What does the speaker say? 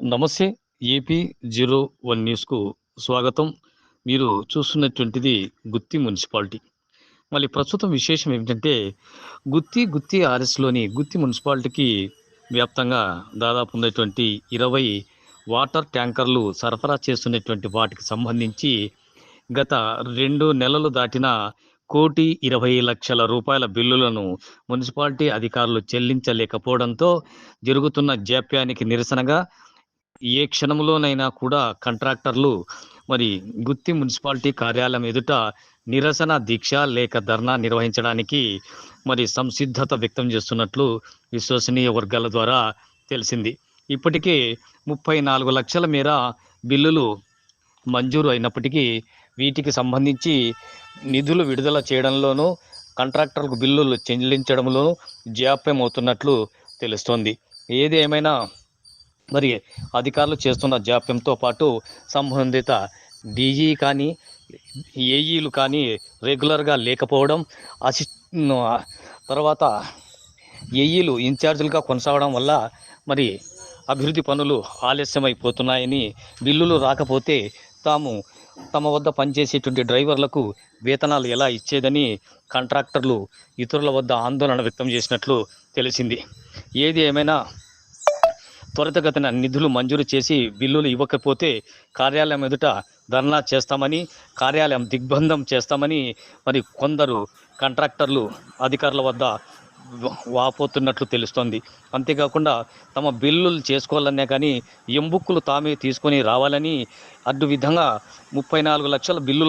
నమస్తే AP zero one న్యూస్కు స్వాగతం. మీరు చూస్తున్నటువంటిది గుత్తి మున్సిపాలిటీ. మళ్ళీ ప్రస్తుతం విశేషం ఏమిటంటే గుత్తి గుత్తి ఆర్ఎస్లోని గుత్తి మున్సిపాలిటీకి వ్యాప్తంగా దాదాపు ఉన్నటువంటి ఇరవై వాటర్ ట్యాంకర్లు సరఫరా చేస్తున్నటువంటి వాటికి సంబంధించి గత రెండు నెలలు దాటిన కోటి ఇరవై లక్షల రూపాయల బిల్లులను మున్సిపాలిటీ అధికారులు చెల్లించలేకపోవడంతో జరుగుతున్న జాప్యానికి నిరసనగా ఏ క్షణంలోనైనా కూడా కాంట్రాక్టర్లు మరి గుత్తి మున్సిపాలిటీ కార్యాలయం ఎదుట నిరసన దీక్ష లేక ధర్నా నిర్వహించడానికి మరి సంసిద్ధత వ్యక్తం చేస్తున్నట్లు విశ్వసనీయ వర్గాల ద్వారా తెలిసింది. ఇప్పటికే ముప్పై నాలుగు లక్షల మేర బిల్లులు మంజూరు అయినప్పటికీ వీటికి సంబంధించి నిధులు విడుదల చేయడంలోనూ కాంట్రాక్టర్లకు బిల్లులు చెల్లించడంలోనూ జాప్యం అవుతున్నట్లు తెలుస్తోంది. ఏది ఏమైనా మరి అధికారులు చేస్తున్న జాప్యంతో పాటు సంబంధిత డీఈ కానీ ఏఈలు కానీ రెగ్యులర్గా లేకపోవడం అసి తర్వాత ఏఈలు ఇన్ఛార్జీలుగా కొనసాగడం వల్ల మరి అభివృద్ధి పనులు ఆలస్యమైపోతున్నాయని బిల్లులు రాకపోతే తాము తమ వద్ద పనిచేసేటువంటి డ్రైవర్లకు వేతనాలు ఎలా ఇచ్చేదని కాంట్రాక్టర్లు ఇతరుల వద్ద ఆందోళన వ్యక్తం చేసినట్లు తెలిసింది. ఏది ఏమైనా త్వరితగతిన నిధులు మంజూరు చేసి బిల్లులు ఇవ్వకపోతే కార్యాలయం ఎదుట ధర్నా చేస్తామని కార్యాలయం దిగ్బంధం చేస్తామని మరి కొందరు కాంట్రాక్టర్లు అధికారుల వద్ద వాపోతున్నట్లు తెలుస్తోంది. అంతేకాకుండా తమ బిల్లులు చేసుకోవాలనే కానీ ఎంబుక్కులు తామే తీసుకొని రావాలని అడ్డు విధంగా ముప్పై నాలుగు లక్షల బిల్లులు